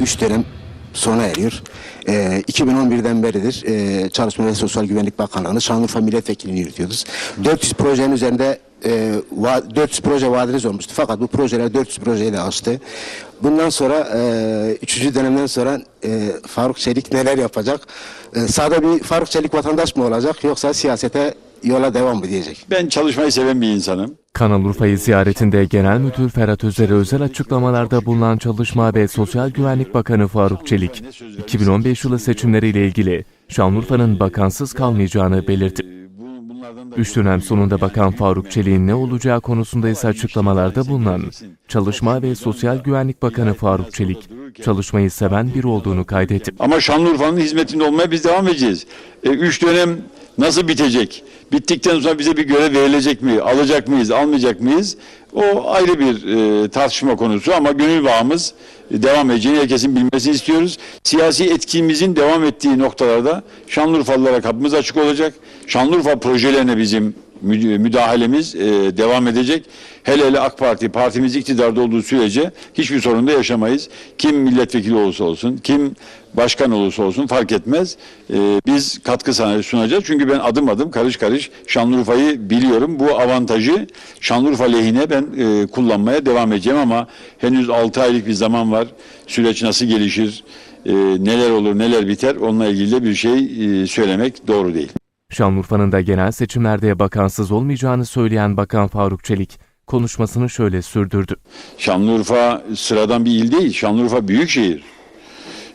3 dönem sona eriyor. Ee, 2011'den beridir e, Çalışma ve Sosyal Güvenlik Bakanlığı'nı Şanlıurfa Milletvekilliğini yürütüyoruz. 400 projenin üzerinde e, va- 400 proje vadiniz olmuştu. Fakat bu projeler 400 projeyi de aştı. Bundan sonra e, 3. dönemden sonra e, Faruk Çelik neler yapacak? E, sade bir Faruk Çelik vatandaş mı olacak yoksa siyasete yola devam mı diyecek? Ben çalışmayı seven bir insanım. Kanal Urfa'yı ziyaretinde Genel Müdür Ferhat Özer'e özel açıklamalarda bulunan Çalışma ve Sosyal Güvenlik Bakanı Faruk Çelik, 2015 yılı seçimleriyle ilgili Şanlıurfa'nın bakansız kalmayacağını belirtti. Bu- bunlardan da- Üç dönem sonunda Bakan Faruk Çelik'in ne olacağı konusunda ise açıklamalarda bulunan Çalışma ve Sosyal Güvenlik Bakanı Faruk Çelik, çalışmayı seven biri olduğunu kaydetti. Ama Şanlıurfa'nın hizmetinde olmaya biz devam edeceğiz. E, üç dönem nasıl bitecek? Bittikten sonra bize bir görev verilecek mi? Alacak mıyız, almayacak mıyız? O ayrı bir e, tartışma konusu ama gönül bağımız e, devam edeceğini herkesin bilmesini istiyoruz. Siyasi etkimizin devam ettiği noktalarda Şanlıurfalılara kapımız açık olacak. Şanlıurfa projelerine bizim müdahalemiz e, devam edecek. Hele hele AK Parti, partimiz iktidarda olduğu sürece hiçbir sorun da yaşamayız. Kim milletvekili olursa olsun, kim başkan olursa olsun fark etmez. E, biz katkı sunacağız. Çünkü ben adım adım karış karış Şanlıurfa'yı biliyorum. Bu avantajı Şanlıurfa lehine ben e, kullanmaya devam edeceğim ama henüz 6 aylık bir zaman var. Süreç nasıl gelişir, neler olur, neler biter onunla ilgili de bir şey söylemek doğru değil. Şanlıurfa'nın da genel seçimlerde bakansız olmayacağını söyleyen Bakan Faruk Çelik, konuşmasını şöyle sürdürdü. Şanlıurfa sıradan bir il değil. Şanlıurfa büyük şehir.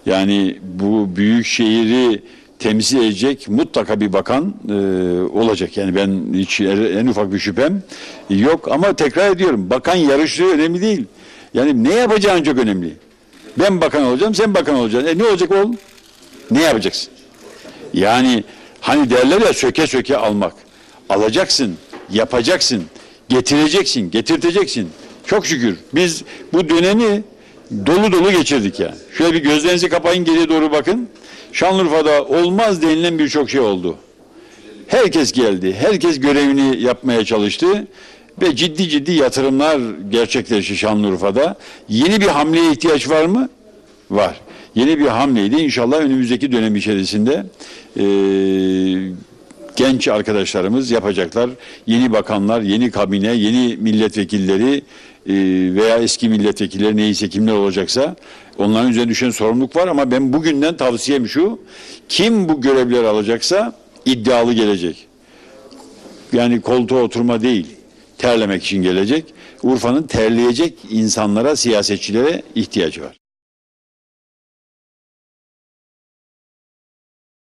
Yani bu büyük şehri temsil edecek mutlaka bir bakan e, olacak. Yani ben hiç er- en ufak bir şüphem yok ama tekrar ediyorum bakan yarıştığı önemli değil. Yani ne yapacağın çok önemli. Ben bakan olacağım, sen bakan olacaksın. E ne olacak oğlum? Ne yapacaksın? Yani hani derler ya söke söke almak. Alacaksın, yapacaksın, getireceksin, getirteceksin. Çok şükür biz bu dönemi dolu dolu geçirdik ya. Şöyle bir gözlerinizi kapayın geriye doğru bakın. Şanlıurfa'da olmaz denilen birçok şey oldu. Herkes geldi, herkes görevini yapmaya çalıştı ve ciddi ciddi yatırımlar gerçekleşti Şanlıurfa'da. Yeni bir hamleye ihtiyaç var mı? Var. Yeni bir hamleydi. İnşallah önümüzdeki dönem içerisinde eee, genç arkadaşlarımız yapacaklar. Yeni bakanlar, yeni kabine, yeni milletvekilleri eee, veya eski milletvekilleri neyse kimler olacaksa onların üzerine düşen sorumluluk var ama ben bugünden tavsiyem şu. Kim bu görevleri alacaksa iddialı gelecek. Yani koltuğa oturma değil, terlemek için gelecek. Urfa'nın terleyecek insanlara, siyasetçilere ihtiyacı var.